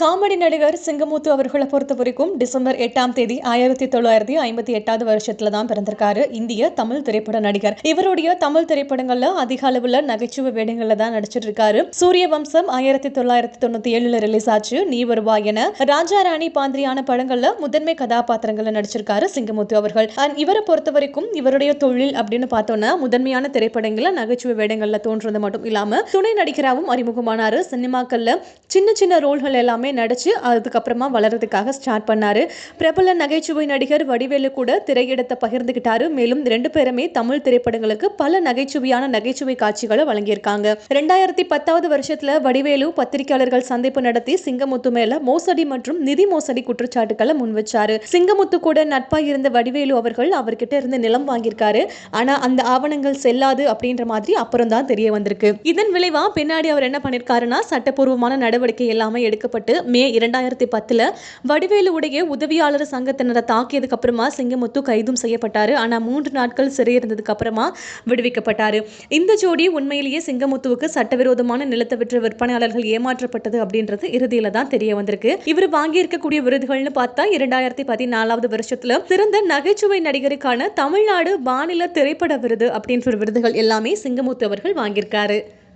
Comedy நடிகர் சிங்கமுத்து அவர்களை பொறுத்த வரைக்கும் டிசம்பர் எட்டாம் தேதி ஆயிரத்தி தொள்ளாயிரத்தி ஐம்பத்தி எட்டாவது வருஷத்துல தான் பிறந்திருக்காரு இந்திய தமிழ் திரைப்பட நடிகர். இவருடைய தமிழ் திரைப்படங்கள்ல அதிக அளவுல நகைச்சுவை வேடங்கள்ல தான் நடிச்சிட்டு இருக்காரு சூரிய வம்சம் ஆயிரத்தி தொள்ளாயிரத்தி தொண்ணூத்தி ஏழுல ரிலீஸ் ஆச்சு. நீ வருவா என ராஜா ராணி பாந்திரியான படங்கள்ல முதன்மை கதாபாத்திரங்கள்ல நடிச்சிருக்காரு சிங்கமுத்து அவர்கள். அண்ட் இவரை பொறுத்த வரைக்கும் இவருடைய தொழில் அப்படின்னு பார்த்தோம்னா முதன்மையான திரைப்படங்கள்ல நகைச்சுவை வேடங்கள்ல தோன்றது மட்டும் இல்லாம துணை நடிகராகவும் அறிமுகமானாரு. சினிமாக்கள்ல சின்ன சின்ன ரோல்கள் எல்லாமே நடிச்சு அதுக்கப்புறமா வளர்றதுக்காக ஸ்டார்ட் பண்ணாரு. பிரபல நகைச்சுவை நடிகர் வடிவேலு கூட திரையிடத்தை பகிர்ந்துகிட்டாரு. மேலும் ரெண்டு பேருமே தமிழ் திரைப்படங்களுக்கு பல நகைச்சுவையான நகைச்சுவை காட்சிகளை வழங்கியிருக்காங்க. ரெண்டாயிரத்தி பத்தாவது வருஷத்துல வடிவேலு பத்திரிகையாளர்கள் சந்திப்பு நடத்தி சிங்கமுத்து மேல மோசடி மற்றும் நிதி மோசடி குற்றச்சாட்டுகளை முன்வச்சாரு. சிங்கமுத்து கூட நட்பா இருந்த வடிவேலு அவர்கள் அவர்கிட்ட இருந்து நிலம் வாங்கியிருக்காரு. ஆனா அந்த ஆவணங்கள் செல்லாது அப்படின்ற மாதிரி அப்புறம் தான் தெரிய வந்திருக்கு. இதன் விளைவா பின்னாடி அவர் என்ன பண்ணிருக்காருன்னா சட்டப்பூர்வமான நடவடிக்கை எல்லாமே எடுக்கப்பட்டு மே இரண்டாயிரத்தி பத்துல வடிவேலுவுடைய உதவியாளர் சங்கத்தினரை தாக்கியதுக்கு அப்புறமா சிங்கமுத்து கைதும் செய்யப்பட்டார். ஆனால் மூன்று நாட்கள் சிறையிருந்ததுக்கு அப்புறமா விடுவிக்கப்பட்டார். இந்த ஜோடி உண்மையிலேயே சிங்கமுத்துவுக்கு சட்டவிரோதமான நிலத்தை விற்ற விற்பனையாளர்கள் ஏமாற்றப்பட்டது அப்படின்றது இறுதியில தான் தெரிய வந்திருக்கு. இவர் வாங்கியிருக்கக்கூடிய விருதுகள்னு பார்த்தா இரண்டாயிரத்தி பதினாலாவது வருஷத்துல சிறந்த நகைச்சுவை நடிகருக்கான தமிழ்நாடு மாநில திரைப்பட விருது அப்படின்ற விருதுகள் எல்லாமே சிங்கமுத்து அவர்கள் வாங்கியிருக்காரு.